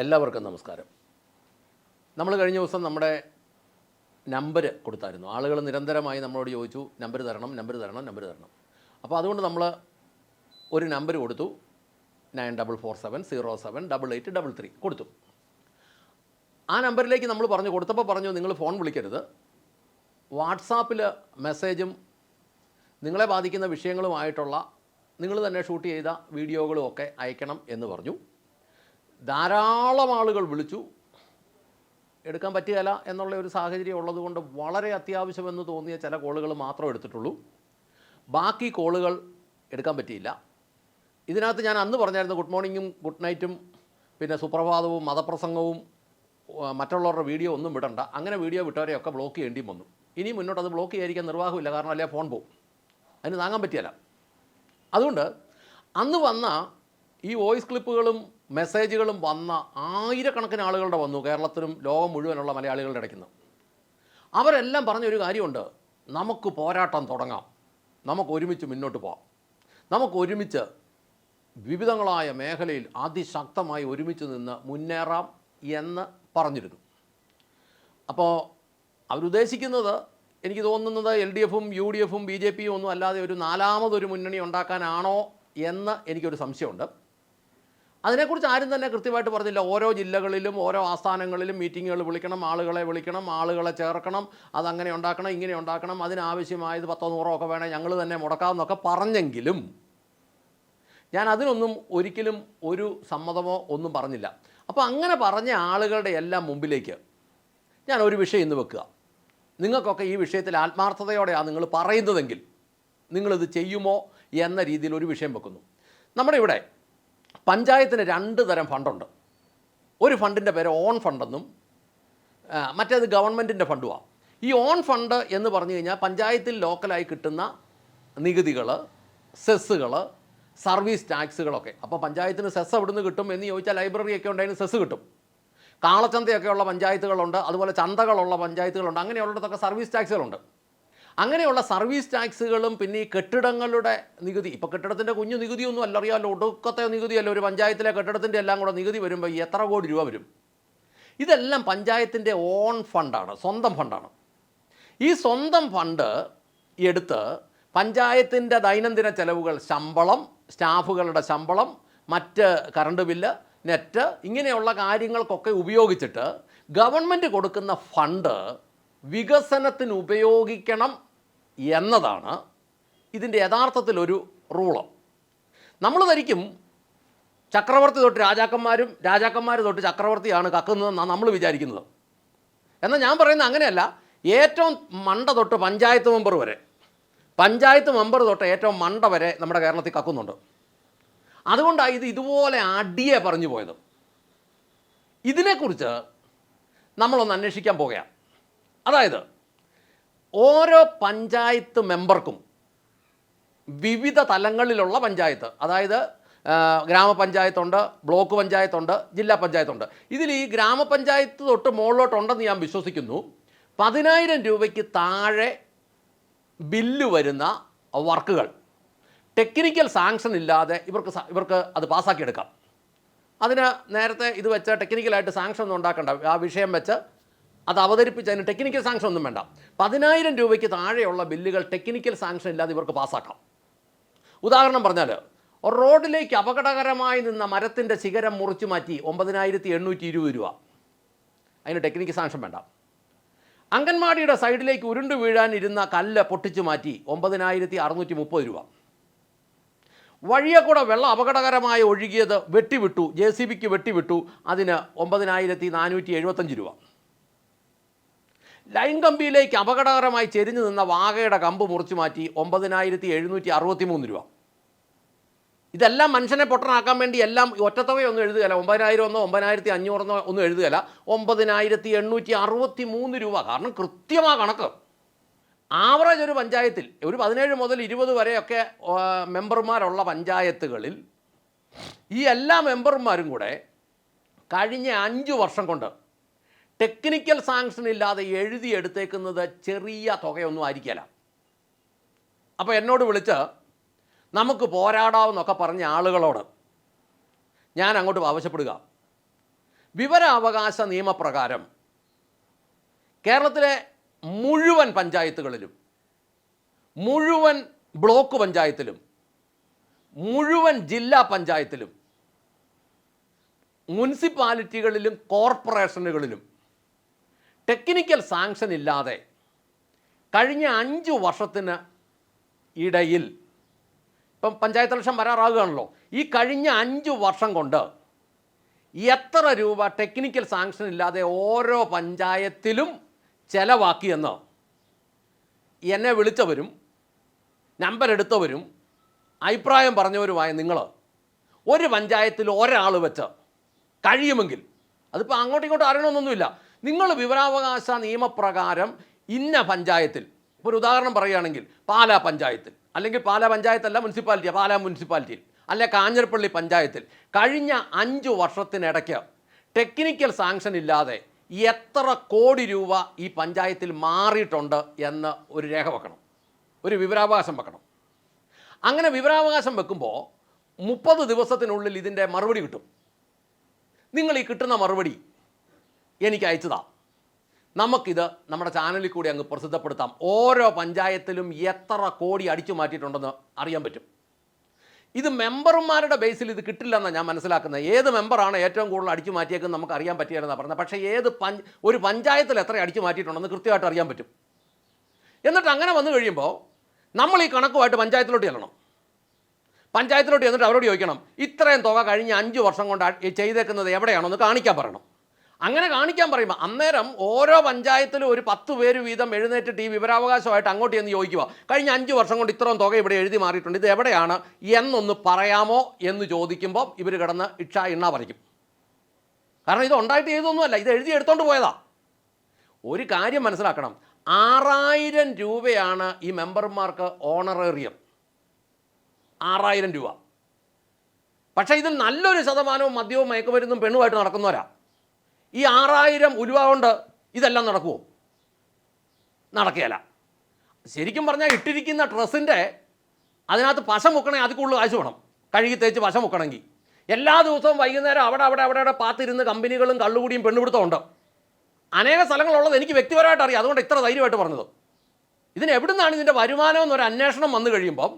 എല്ലാവർക്കും നമസ്കാരം. നമ്മൾ കഴിഞ്ഞ ദിവസം നമ്മുടെ നമ്പർ കൊടുത്തായിരുന്നു. ആളുകൾ നിരന്തരമായി നമ്മളോട് ചോദിച്ചു നമ്പർ തരണം നമ്പർ തരണം നമ്പർ തരണം. അപ്പോൾ അതുകൊണ്ട് നമ്മൾ ഒരു നമ്പർ കൊടുത്തു. Nine double four seven zero seven double eight double three കൊടുത്തു. ആ നമ്പറിലേക്ക് നമ്മൾ പറഞ്ഞു കൊടുത്തപ്പോൾ പറഞ്ഞു നിങ്ങൾ ഫോൺ വിളിക്കരുത്. വാട്സാപ്പിൽ മെസ്സേജും നിങ്ങളെ ബാധിക്കുന്ന വിഷയങ്ങളുമായിട്ടുള്ള നിങ്ങൾ തന്നെ ഷൂട്ട് ചെയ്ത വീഡിയോകളും ഒക്കെ അയക്കണം എന്ന് പറഞ്ഞു. ധാരാളം ആളുകൾ വിളിച്ചു എടുക്കാൻ പറ്റുകയില്ല എന്നുള്ള ഒരു സാഹചര്യം ഉള്ളതുകൊണ്ട് വളരെ അത്യാവശ്യമെന്ന് തോന്നിയ ചില കോളുകൾ മാത്രം എടുത്തിട്ടുള്ളൂ. ബാക്കി കോളുകൾ എടുക്കാൻ പറ്റിയില്ല. ഇതിനകത്ത് ഞാൻ അന്ന് പറഞ്ഞായിരുന്നു ഗുഡ് മോർണിംഗും ഗുഡ് നൈറ്റും പിന്നെ സുപ്രഭാതവും മതപ്രസംഗവും മറ്റുള്ളവരുടെ വീഡിയോ ഒന്നും വിടണ്ട. അങ്ങനെ വീഡിയോ വിട്ടവരെയൊക്കെ ബ്ലോക്ക് ചെയ്യേണ്ടിയും വന്നു. ഇനി മുന്നോട്ട് അത് ബ്ലോക്ക് ചെയ്യാതിരിക്കാൻ നിർവാഹമില്ല കാരണം അല്ലേ ഫോൺ പോകും അതിന് താങ്ങാൻ പറ്റിയല്ല. അതുകൊണ്ട് അന്ന് വന്ന ഈ വോയിസ് ക്ലിപ്പുകളും മെസ്സേജുകളും വന്ന ആയിരക്കണക്കിന് ആളുകളുടെ വന്നു കേരളത്തിലും ലോകം മുഴുവനുള്ള മലയാളികളുടെ ഇടയ്ക്ക് നിന്ന്. അവരെല്ലാം പറഞ്ഞൊരു കാര്യമുണ്ട് നമുക്ക് പോരാട്ടം തുടങ്ങാം. നമുക്ക് ഒരുമിച്ച് മുന്നോട്ട് പോകാം നമുക്ക് ഒരുമിച്ച് വിവിധങ്ങളായ മേഖലയിൽ അതിശക്തമായി ഒരുമിച്ച് നിന്ന് മുന്നേറാം എന്ന് പറഞ്ഞിരുന്നു. അപ്പോൾ അവരുദ്ദേശിക്കുന്നത് എനിക്ക് തോന്നുന്നത് എൽ ഡി എഫും യു ഡി എഫും ബി ജെ പിയും ഒന്നും അല്ലാതെ ഒരു നാലാമതൊരു മുന്നണി ഉണ്ടാക്കാനാണോ എന്ന് എനിക്കൊരു സംശയമുണ്ട്. അതിനെക്കുറിച്ച് ആരും തന്നെ കൃത്യമായിട്ട് പറഞ്ഞില്ല. ഓരോ ജില്ലകളിലും ഓരോ ആസ്ഥാനങ്ങളിലും മീറ്റിങ്ങുകൾ വിളിക്കണം ആളുകളെ വിളിക്കണം ആളുകളെ ചേർക്കണം അതങ്ങനെ ഉണ്ടാക്കണം ഇങ്ങനെ ഉണ്ടാക്കണം അതിനാവശ്യമായത് പത്തോ നൂറോ ഒക്കെ വേണേൽ ഞങ്ങൾ തന്നെ മുടക്കാമെന്നൊക്കെ പറഞ്ഞെങ്കിലും ഞാൻ അതിനൊന്നും ഒരിക്കലും ഒരു സമ്മതമോ ഒന്നും പറഞ്ഞില്ല. അപ്പോൾ അങ്ങനെ പറഞ്ഞ ആളുകളുടെ എല്ലാം മുമ്പിലേക്ക് ഞാൻ ഒരു വിഷയം ഇന്ന് വെക്കുക. നിങ്ങൾക്കൊക്കെ ഈ വിഷയത്തിൽ ആത്മാർത്ഥതയോടെയാണ് നിങ്ങൾ പറയുന്നതെങ്കിൽ നിങ്ങളിത് ചെയ്യുമോ എന്ന രീതിയിൽ ഒരു വിഷയം വെക്കുന്നു. നമ്മുടെ ഇവിടെ പഞ്ചായത്തിന് രണ്ട് തരം ഫണ്ടുണ്ട്. ഒരു ഫണ്ടിന്റെ പേര് ഓൺ ഫണ്ടെന്നും മറ്റേത് ഗവൺമെന്റിന്റെ ഫണ്ടുമാണ് ഈ ഓൺ ഫണ്ട് എന്ന് പറഞ്ഞു കഴിഞ്ഞാൽ പഞ്ചായത്തിൽ ലോക്കലായി കിട്ടുന്ന നികുതികൾ സെസ്സുകൾ സർവീസ് ടാക്സുകളൊക്കെ. അപ്പോൾ പഞ്ചായത്തിന് സെസ് എവിടുന്ന് കിട്ടും എന്ന് ചോദിച്ചാൽ ലൈബ്രറിയൊക്കെ ഉണ്ടായിരുന്നു സെസ് കിട്ടും. കാളച്ചന്തയൊക്കെയുള്ള പഞ്ചായത്തുകളുണ്ട് അതുപോലെ ചന്തകളുള്ള പഞ്ചായത്തുകളുണ്ട് അങ്ങനെയുള്ളിടത്തൊക്കെ സർവീസ് ടാക്സുകളുണ്ട്. അങ്ങനെയുള്ള സർവീസ് ടാക്സുകളും പിന്നെ ഈ കെട്ടിടങ്ങളുടെ നികുതി ഇപ്പോൾ കെട്ടിടത്തിന്റെ കുഞ്ഞു നികുതിയൊന്നും അല്ല അറിയാമല്ലോ ഒടുക്കത്തെ നികുതിയല്ല ഒരു പഞ്ചായത്തിലെ കെട്ടിടത്തിന്റെ എല്ലാം കൂടെ നികുതി വരുമ്പോൾ എത്ര കോടി രൂപ വരും? ഇതെല്ലാം പഞ്ചായത്തിന്റെ ഓൺ ഫണ്ടാണ് സ്വന്തം ഫണ്ടാണ്. ഈ സ്വന്തം ഫണ്ട് എടുത്ത് പഞ്ചായത്തിന്റെ ദൈനംദിന ചെലവുകൾ ശമ്പളം സ്റ്റാഫുകളുടെ ശമ്പളം മറ്റ് കറണ്ട് ബില്ല് നെറ്റ് ഇങ്ങനെയുള്ള കാര്യങ്ങൾക്കൊക്കെ ഉപയോഗിച്ചിട്ട് ഗവൺമെന്റ് കൊടുക്കുന്ന ഫണ്ട് വികസനത്തിന് ഉപയോഗിക്കണം എന്നതാണ് ഇതിന്റെ യഥാർത്ഥത്തിലൊരു റൂൾ. നമ്മൾ ധരിക്കും ചക്രവർത്തി തൊട്ട് രാജാക്കന്മാരും രാജാക്കന്മാർ തൊട്ട് ചക്രവർത്തിയാണ് കക്കുന്നതെന്നാണ് നമ്മൾ വിചാരിക്കുന്നത്. എന്നാൽ ഞാൻ പറയുന്നത് അങ്ങനെയല്ല. ഏറ്റവും മണ്ട തൊട്ട് പഞ്ചായത്ത് മെമ്പർ വരെ പഞ്ചായത്ത് മെമ്പർ തൊട്ട് ഏറ്റവും മണ്ട വരെ നമ്മുടെ കേരളത്തിൽ കക്കുന്നുണ്ട്. അതുകൊണ്ടാണ് ഇത് ഇതുപോലെ അടിയെ പറഞ്ഞു പോയത്. ഇതിനെക്കുറിച്ച് നമ്മളൊന്ന് അന്വേഷിക്കാൻ പോകുകയാണ് അതായത് ഓരോ പഞ്ചായത്ത് മെമ്പർക്കും വിവിധ തലങ്ങളിലുള്ള പഞ്ചായത്ത് അതായത് ഗ്രാമപഞ്ചായത്തുണ്ട് ബ്ലോക്ക് പഞ്ചായത്തുണ്ട് ജില്ലാ പഞ്ചായത്തുണ്ട്. ഇതിൽ ഈ ഗ്രാമപഞ്ചായത്ത് തൊട്ട് മുകളിലോട്ടുണ്ടെന്ന് ഞാൻ വിശ്വസിക്കുന്നു. പതിനായിരം രൂപയ്ക്ക് താഴെ ബില്ല് വരുന്ന വർക്കുകൾ. ടെക്നിക്കൽ സാങ്ഷൻ ഇല്ലാതെ ഇവർക്ക് ഇവർക്ക് അത് പാസ്സാക്കിയെടുക്കാം. അതിന് നേരത്തെ ഇത് വെച്ച് ടെക്നിക്കലായിട്ട് സാങ്ഷൻ ഒന്നും ഉണ്ടാക്കേണ്ട. ആ വിഷയം വെച്ച് അത് അവതരിപ്പിച്ച് അതിന് ടെക്നിക്കൽ സാങ്ഷൻ ഒന്നും വേണ്ട. പതിനായിരം രൂപയ്ക്ക് താഴെയുള്ള ബില്ലുകൾ ടെക്നിക്കൽ സാങ്ഷൻ ഇല്ലാതെ ഇവർക്ക് പാസ്സാക്കാം. ഉദാഹരണം പറഞ്ഞാൽ റോഡിലേക്ക് അപകടകരമായി നിന്ന മരത്തിന്റെ ശിഖരം മുറിച്ചു മാറ്റി ഒമ്പതിനായിരത്തി എണ്ണൂറ്റി ഇരുപത് രൂപ. അതിന് ടെക്നിക്കൽ സാങ്ഷൻ വേണ്ട. അംഗൻവാടിയുടെ സൈഡിലേക്ക് ഉരുണ്ടു വീഴാനിരുന്ന കല്ല് പൊട്ടിച്ചു മാറ്റി ഒമ്പതിനായിരത്തി അറുന്നൂറ്റി മുപ്പത് രൂപ. വഴിയെ കൂടെ വെള്ളം അപകടകരമായി ഒഴുകിയത് വെട്ടിവിട്ടു ജെ സി ബിക്ക് വെട്ടിവിട്ടു അതിന് ഒമ്പതിനായിരത്തി നാനൂറ്റി എഴുപത്തഞ്ച് രൂപ. ലൈൻ കമ്പിയിലേക്ക് അപകടകരമായി ചെരിഞ്ഞു നിന്ന വാകയുടെ കമ്പ് മുറിച്ചു മാറ്റി ഒമ്പതിനായിരത്തി എഴുന്നൂറ്റി അറുപത്തി മൂന്ന് രൂപ. ഇതെല്ലാം മനുഷ്യനെ പൊട്ടനാക്കാൻ വേണ്ടി എല്ലാം ഒറ്റത്തവയൊന്നും എഴുതുകയല്ല. ഒമ്പതിനായിരം ഒന്നോ ഒമ്പതിനായിരത്തി അഞ്ഞൂറെന്നോ ഒന്നും എഴുതുകയല്ല. ഒമ്പതിനായിരത്തി എണ്ണൂറ്റി അറുപത്തി മൂന്ന് രൂപ. കാരണം കൃത്യമായ കണക്ക്. ആവറേജ് ഒരു പഞ്ചായത്തിൽ ഒരു പതിനേഴ് മുതൽ ഇരുപത് വരെയൊക്കെ മെമ്പർമാരുള്ള പഞ്ചായത്തുകളിൽ ഈ എല്ലാ മെമ്പർമാരും കൂടെ കഴിഞ്ഞ അഞ്ച് വർഷം കൊണ്ട് ടെക്നിക്കൽ സാങ്ഷൻ ഇല്ലാതെ എഴുതിയെടുത്തേക്കുന്നത് ചെറിയ തുകയൊന്നും ആയിരിക്കില്ല. അപ്പോൾ എന്നോട് വിളിച്ച് നമുക്ക് പോരാടാമെന്നൊക്കെ പറഞ്ഞ ആളുകളോട് ഞാൻ അങ്ങോട്ട് ആവശ്യപ്പെടുക. വിവരാവകാശ നിയമപ്രകാരം കേരളത്തിലെ മുഴുവൻ പഞ്ചായത്തുകളിലും മുഴുവൻ ബ്ലോക്ക് പഞ്ചായത്തിലും മുഴുവൻ ജില്ലാ പഞ്ചായത്തിലും മുനിസിപ്പാലിറ്റികളിലും കോർപ്പറേഷനുകളിലും ടെക്നിക്കൽ സാങ്ഷൻ ഇല്ലാതെ കഴിഞ്ഞ അഞ്ച് വർഷത്തിന് ഇടയിൽ ഇപ്പം പഞ്ചായത്ത് ഇലക്ഷൻ വരാറാകുകയാണല്ലോ. ഈ കഴിഞ്ഞ അഞ്ച് വർഷം കൊണ്ട് എത്ര രൂപ ടെക്നിക്കൽ സാങ്ഷൻ ഇല്ലാതെ ഓരോ പഞ്ചായത്തിലും ചെലവാക്കിയെന്ന് എന്നെ വിളിച്ചവരും നമ്പർ എടുത്തവരും അഭിപ്രായം പറഞ്ഞവരുമായ നിങ്ങൾ ഒരു പഞ്ചായത്തിൽ ഒരാൾ വെച്ച് കഴിയുമെങ്കിൽ അതിപ്പോൾ അങ്ങോട്ടും ഇങ്ങോട്ടും അറിയണമെന്നൊന്നുമില്ല. നിങ്ങൾ വിവരാവകാശ നിയമപ്രകാരം ഇന്ന പഞ്ചായത്തിൽ ഒരു ഉദാഹരണം പറയുകയാണെങ്കിൽ പാലാ പഞ്ചായത്തിൽ അല്ലെങ്കിൽ പാലാ പഞ്ചായത്തല്ല മുനിസിപ്പാലിറ്റി പാലാ മുനിസിപ്പാലിറ്റിയിൽ അല്ലെ കാഞ്ഞിരപ്പള്ളി പഞ്ചായത്തിൽ കഴിഞ്ഞ അഞ്ച് വർഷത്തിനിടയ്ക്ക് ടെക്നിക്കൽ സാങ്ഷൻ ഇല്ലാതെ എത്ര കോടി രൂപ ഈ പഞ്ചായത്തിൽ മാറിയിട്ടുണ്ട് എന്ന് ഒരു രേഖ വെക്കണം ഒരു വിവരാവകാശം വെക്കണം. അങ്ങനെ വിവരാവകാശം വെക്കുമ്പോൾ മുപ്പത് ദിവസത്തിനുള്ളിൽ ഇതിന്റെ മറുപടി കിട്ടും. നിങ്ങൾ ഈ കിട്ടുന്ന മറുപടി എനിക്ക് അയച്ചതാ നമുക്കിത് നമ്മുടെ ചാനലിൽ കൂടി അങ്ങ് പ്രസിദ്ധപ്പെടുത്താം. ഓരോ പഞ്ചായത്തിലും എത്ര കോടി അടിച്ചു മാറ്റിയിട്ടുണ്ടെന്ന് അറിയാൻ പറ്റും. ഇത് മെമ്പർമാരുടെ ബേസിൽ ഇത് കിട്ടില്ലെന്നാണ് ഞാൻ മനസ്സിലാക്കുന്നത്. ഏത് മെമ്പറാണ് ഏറ്റവും കൂടുതൽ അടിച്ചു മാറ്റിയേക്കെന്ന് നമുക്ക് അറിയാൻ പറ്റിയെന്നാണ് പറഞ്ഞത്. പക്ഷേ ഏത് പഞ്ച് ഒരു പഞ്ചായത്തിൽ എത്ര അടിച്ചു മാറ്റിയിട്ടുണ്ടെന്ന് കൃത്യമായിട്ട് അറിയാൻ പറ്റും. എന്നിട്ട് അങ്ങനെ വന്നു കഴിയുമ്പോൾ നമ്മൾ ഈ കണക്കുമായിട്ട് പഞ്ചായത്തിലോട്ട് ചെല്ലണം. പഞ്ചായത്തിലോട്ട് ചെന്നിട്ട് അവരോട് ചോദിക്കണം ഇത്രയും തുക കഴിഞ്ഞ അഞ്ച് വർഷം കൊണ്ട് ചെയ്തേക്കുന്നത് എവിടെയാണോ എന്ന് കാണിക്കാൻ പറയണം. അങ്ങനെ കാണിക്കാൻ പറയുമ്പോൾ അന്നേരം ഓരോ പഞ്ചായത്തിലും ഒരു പത്ത് പേര് വീതം എഴുന്നേറ്റിട്ട് ഈ വിവരാവകാശമായിട്ട് അങ്ങോട്ട് ചെന്ന് ചോദിക്കുക കഴിഞ്ഞ അഞ്ച് വർഷം കൊണ്ട് ഇത്രയും തുക ഇവിടെ എഴുതി മാറിയിട്ടുണ്ട്. ഇത് എവിടെയാണ്? എന്നൊന്ന് പറയാമോ എന്ന് ചോദിക്കുമ്പോൾ ഇവർ കിടന്ന് ഇക്ഷ ഇണ്ണ പറിക്കും. കാരണം ഇത് ഉണ്ടായിട്ട് ചെയ്തൊന്നുമല്ല ഇത് എഴുതി എടുത്തോണ്ട് പോയതാ. ഒരു കാര്യം മനസ്സിലാക്കണം. ആറായിരം രൂപയാണ് ഈ മെമ്പർമാർക്ക് ഓണറേറിയം. ആറായിരം രൂപ. പക്ഷേ ഇതിൽ നല്ലൊരു ശതമാനവും മദ്യവും മയക്കുമരുന്നും പെണ്ണുമായിട്ട് നടക്കുന്നവരാ. ഈ ആറായിരം ഉലുവ കൊണ്ട് ഇതെല്ലാം നടക്കുമോ നടക്കുകയില്ല. ശരിക്കും പറഞ്ഞാൽ ഇട്ടിരിക്കുന്ന ഡ്രസ്സിന്റെ അതിനകത്ത് പശ മുക്കണേ അതിൽ കൂടുതൽ കാശ് വേണം. കഴുകി തേച്ച് പശ മുക്കണമെങ്കിൽ. എല്ലാ ദിവസവും വൈകുന്നേരം അവിടെ അവിടെ അവിടെ അവിടെ പാത്തിരുന്ന് കമ്പനികളും കള്ളുകൂടിയും പെണ്ണുപിടുത്തം ഉണ്ട്. അനേക സ്ഥലങ്ങളുള്ളത് എനിക്ക് വ്യക്തിപരമായിട്ട് അറിയാം. അതുകൊണ്ട് ഇത്ര ധൈര്യമായിട്ട് പറഞ്ഞത്. ഇതിന് എവിടുന്നാണ് ഇതിന്റെ വരുമാനം എന്നൊരു അന്വേഷണം വന്നു കഴിയുമ്പം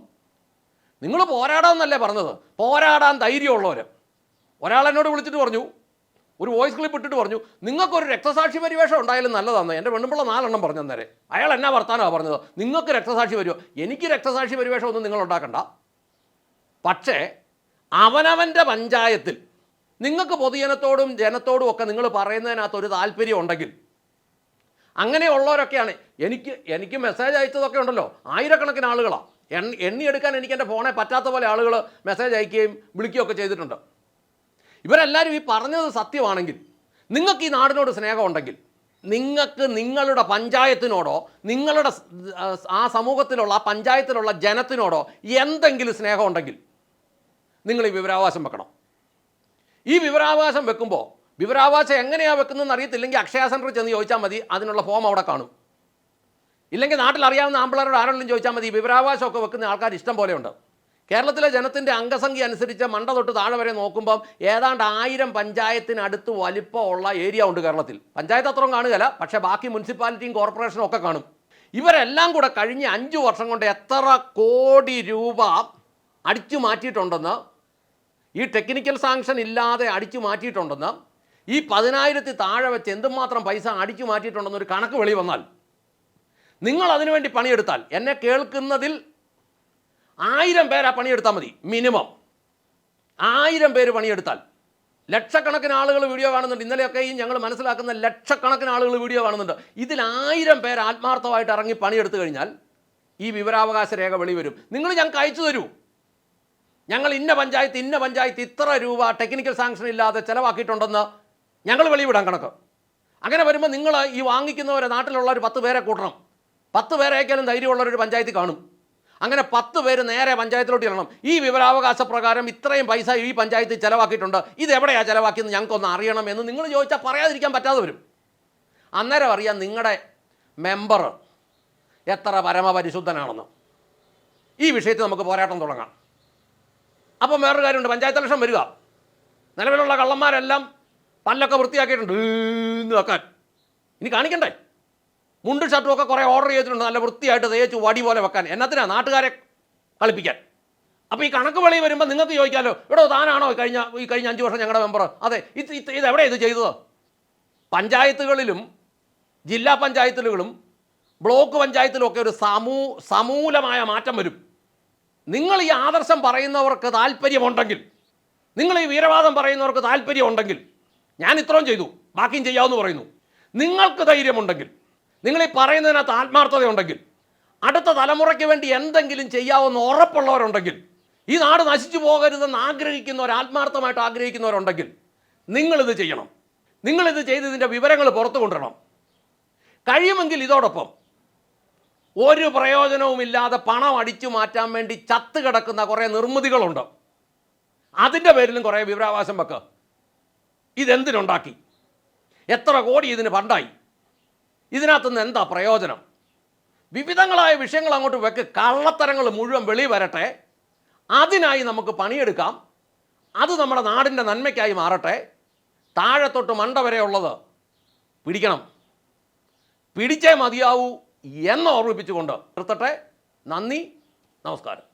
നിങ്ങൾ പോരാടാമെന്നല്ലേ പറഞ്ഞത്? പോരാടാൻ ധൈര്യമുള്ളവർ ഒരാൾ എന്നോട് വിളിച്ചിട്ട് പറഞ്ഞു ഒരു വോയിസ് ക്ലിപ്പ് ഇട്ടിട്ട് പറഞ്ഞു നിങ്ങൾക്കൊരു രക്തസാക്ഷി പരിവേഷം ഉണ്ടായാലും നല്ലതാണ് എന്റെ പെണ്ണുമ്പിള്ള നാലെണ്ണം പറഞ്ഞു തന്നേരെ അയാൾ എന്നാ വർത്താനമാണ് പറഞ്ഞത്? നിങ്ങൾക്ക് രക്തസാക്ഷി വരുമോ എനിക്ക് രക്തസാക്ഷി പരിവേഷം ഒന്നും നിങ്ങൾ ഉണ്ടാക്കണ്ട. പക്ഷേ അവനവന്റെ പഞ്ചായത്തിൽ നിങ്ങൾക്ക് പൊതുജനത്തോടും ജനത്തോടും ഒക്കെ നിങ്ങൾ പറയുന്നതിനകത്ത് ഒരു താല്പര്യം ഉണ്ടെങ്കിൽ അങ്ങനെയുള്ളവരൊക്കെയാണ്. എനിക്ക് എനിക്ക് മെസ്സേജ് അയച്ചതൊക്കെ ഉണ്ടല്ലോ. ആയിരക്കണക്കിന് ആളുകളാണ് എണ്ണി എടുക്കാൻ എനിക്ക് എന്റെ ഫോണെ പറ്റാത്ത പോലെ ആളുകൾ മെസ്സേജ് അയക്കുകയും വിളിക്കുകയൊക്കെ ചെയ്തിട്ടുണ്ട്. ഇവരെല്ലാവരും ഈ പറഞ്ഞത് സത്യമാണെങ്കിൽ നിങ്ങൾക്ക് ഈ നാടിനോട് സ്നേഹമുണ്ടെങ്കിൽ നിങ്ങൾക്ക് നിങ്ങളുടെ പഞ്ചായത്തിനോടോ നിങ്ങളുടെ ആ സമൂഹത്തിലുള്ള ആ പഞ്ചായത്തിലുള്ള ജനത്തിനോടോ എന്തെങ്കിലും സ്നേഹമുണ്ടെങ്കിൽ നിങ്ങൾ ഈ വിവരാവകാശം വെക്കണം. ഈ വിവരാവകാശം വെക്കുമ്പോൾ വിവരാവകാശം എങ്ങനെയാണ് വെക്കുന്നതെന്ന് അറിയത്തില്ലെങ്കിൽ അക്ഷയ സെന്ററിൽ ചെന്ന് ചോദിച്ചാൽ മതി അതിനുള്ള ഫോം അവിടെ കാണും. ഇല്ലെങ്കിൽ നാട്ടിൽ അറിയാവുന്ന ആമ്പിളരോട് ആരെങ്കിലും ചോദിച്ചാൽ മതി വിവരാവകാശമൊക്കെ വെക്കുന്ന ആൾക്കാർ ഇഷ്ടം പോലെയുണ്ട് കേരളത്തിലെ ജനത്തിന്റെ അംഗസംഖ്യ അനുസരിച്ച് മണ്ട തൊട്ട് താഴെ വരെ നോക്കുമ്പം ഏതാണ്ട് ആയിരം പഞ്ചായത്തിനടുത്ത് വലിപ്പമുള്ള ഏരിയ ഉണ്ട് കേരളത്തിൽ. പഞ്ചായത്ത് അത്രയും കാണുകയില്ല പക്ഷേ ബാക്കി മുനിസിപ്പാലിറ്റിയും കോർപ്പറേഷനും ഒക്കെ കാണും. ഇവരെല്ലാം കൂടെ കഴിഞ്ഞ അഞ്ച് വർഷം കൊണ്ട് എത്ര കോടി രൂപ അടിച്ചു മാറ്റിയിട്ടുണ്ടെന്ന് ഈ ടെക്നിക്കൽ സാങ്ഷൻ ഇല്ലാതെ അടിച്ചു മാറ്റിയിട്ടുണ്ടെന്ന് ഈ പതിനായിരത്തി താഴെ വെച്ച് എന്തുമാത്രം പൈസ അടിച്ചു മാറ്റിയിട്ടുണ്ടെന്നൊരു കണക്ക് വെളി വന്നാൽ നിങ്ങൾ അതിനുവേണ്ടി പണിയെടുത്താൽ എന്നെ കേൾക്കുന്നതിൽ ആയിരം പേരാ പണിയെടുത്താൽ മതി മിനിമം. ആയിരം പേര് പണിയെടുത്താൽ. ലക്ഷക്കണക്കിന് ആളുകൾ വീഡിയോ കാണുന്നുണ്ട്. ഇന്നലെയൊക്കെ ഈ ഞങ്ങൾ മനസ്സിലാക്കുന്ന ലക്ഷക്കണക്കിന് ആളുകൾ വീഡിയോ കാണുന്നുണ്ട്. ഇതിൽ ആയിരം പേർ ആത്മാർത്ഥമായിട്ട് ഇറങ്ങി പണിയെടുത്തു കഴിഞ്ഞാൽ ഈ വിവരാവകാശ രേഖ വെളി വരും. നിങ്ങൾ ഞങ്ങൾക്ക് അയച്ചു തരൂ. ഞങ്ങൾ ഇന്ന പഞ്ചായത്ത് ഇന്ന പഞ്ചായത്ത് ഇത്ര രൂപ ടെക്നിക്കൽ സാങ്ഷൻ ഇല്ലാതെ ചിലവാക്കിയിട്ടുണ്ടെന്ന് ഞങ്ങൾ വെളിവിടാൻ കണക്ക്. അങ്ങനെ വരുമ്പോൾ നിങ്ങൾ ഈ വാങ്ങിക്കുന്നവരെ നാട്ടിലുള്ള ഒരു പത്ത് പേരെ കൂട്ടണം. പത്ത് പേരേക്കാളും ധൈര്യമുള്ളൊരു പഞ്ചായത്തിൽ കാണും. അങ്ങനെ പത്ത് പേര് നേരെ പഞ്ചായത്തിലോട്ട് ചെല്ലണം ഈ വിവരാവകാശ പ്രകാരം ഇത്രയും പൈസ ഈ പഞ്ചായത്തിൽ ചിലവാക്കിയിട്ടുണ്ട് ഇത് എവിടെയാണ് ചിലവാക്കിയെന്ന് ഞങ്ങൾക്കൊന്ന് അറിയണം എന്ന് നിങ്ങൾ ചോദിച്ചാൽ പറയാതിരിക്കാൻ പറ്റാതെ വരും അന്നേരം അറിയാം നിങ്ങളുടെ മെമ്പർ എത്ര പരമപരിശുദ്ധനാണെന്ന് ഈ വിഷയത്തിൽ നമുക്ക് പോരാട്ടം തുടങ്ങാം അപ്പം വേറൊരു കാര്യമുണ്ട് പഞ്ചായത്ത് ഇലക്ഷൻ വരിക നിലവിലുള്ള കള്ളന്മാരെല്ലാം പല്ലൊക്കെ വൃത്തിയാക്കിയിട്ടുണ്ട് വെക്കാൻ ഇനി കാണിക്കണ്ടേ മുണ്ടും ഷർട്ടും ഒക്കെ കുറേ ഓർഡർ ചെയ്തിട്ടുണ്ട്. നല്ല വൃത്തിയായിട്ട് തേച്ച് വടി പോലെ വെക്കാൻ. എന്നത്തിനാ നാട്ടുകാരെ കളിപ്പിക്കാൻ. അപ്പോൾ ഈ കണക്ക് വെളി വരുമ്പോൾ നിങ്ങൾക്ക് ചോദിക്കാമല്ലോ ഇവിടെ താനാണോ കഴിഞ്ഞ ഈ കഴിഞ്ഞ അഞ്ച് വർഷം ഞങ്ങളുടെ മെമ്പർ അതെ ഇത് ഇത് ഇത് എവിടെ ഇത് ചെയ്തത്? പഞ്ചായത്തുകളിലും ജില്ലാ പഞ്ചായത്തുകളിലും ബ്ലോക്ക് പഞ്ചായത്തിലും ഒക്കെ ഒരു സമൂ സമൂലമായ മാറ്റം വരും. നിങ്ങൾ ഈ ആദർശം പറയുന്നവർക്ക് താല്പര്യമുണ്ടെങ്കിൽ നിങ്ങൾ ഈ വീരവാദം പറയുന്നവർക്ക് താല്പര്യമുണ്ടെങ്കിൽ ഞാൻ ഇത്രയും ചെയ്തു ബാക്കിയും ചെയ്യാമെന്ന് പറയുന്നു. നിങ്ങൾക്ക് ധൈര്യമുണ്ടെങ്കിൽ നിങ്ങൾ ഈ പറയുന്നതിനകത്ത് ആത്മാർത്ഥതയുണ്ടെങ്കിൽ അടുത്ത തലമുറയ്ക്ക് വേണ്ടി എന്തെങ്കിലും ചെയ്യാവുന്ന ഉറപ്പുള്ളവരുണ്ടെങ്കിൽ ഈ നാട് നശിച്ചു പോകരുതെന്ന് ആഗ്രഹിക്കുന്നവർ ആത്മാർത്ഥമായിട്ട് ആഗ്രഹിക്കുന്നവരുണ്ടെങ്കിൽ നിങ്ങളിത് ചെയ്യണം. നിങ്ങളിത് ചെയ്ത് ഇതിന്റെ വിവരങ്ങൾ പുറത്തു കൊണ്ടുവരണം. കഴിയുമെങ്കിൽ ഇതോടൊപ്പം ഒരു പ്രയോജനവുമില്ലാതെ പണം അടിച്ചു മാറ്റാൻ വേണ്ടി ചത്ത് കിടക്കുന്ന കുറേ നിർമ്മിതികളുണ്ട്. അതിന്റെ പേരിലും കുറേ വിവരാവകാശം വെക്കുക ഇതെന്തിനുണ്ടാക്കി? എത്ര കോടി ഇതിന് ഫണ്ടായി? ഇതിനകത്തുനിന്ന് എന്താ പ്രയോജനം? വിവിധങ്ങളായ വിഷയങ്ങൾ അങ്ങോട്ട് വെക്ക്. കള്ളത്തരങ്ങൾ മുഴുവൻ വെളി വരട്ടെ. അതിനായി നമുക്ക് പണിയെടുക്കാം. അത് നമ്മുടെ നാടിന്റെ നന്മയ്ക്കായി മാറട്ടെ. താഴെ തൊട്ട് മണ്ട വരെ ഉള്ളത് പിടിക്കണം. പിടിച്ചേ മതിയാവൂ എന്ന് ഓർമ്മിപ്പിച്ചുകൊണ്ട് നിർത്തട്ടെ. നന്ദി. നമസ്കാരം.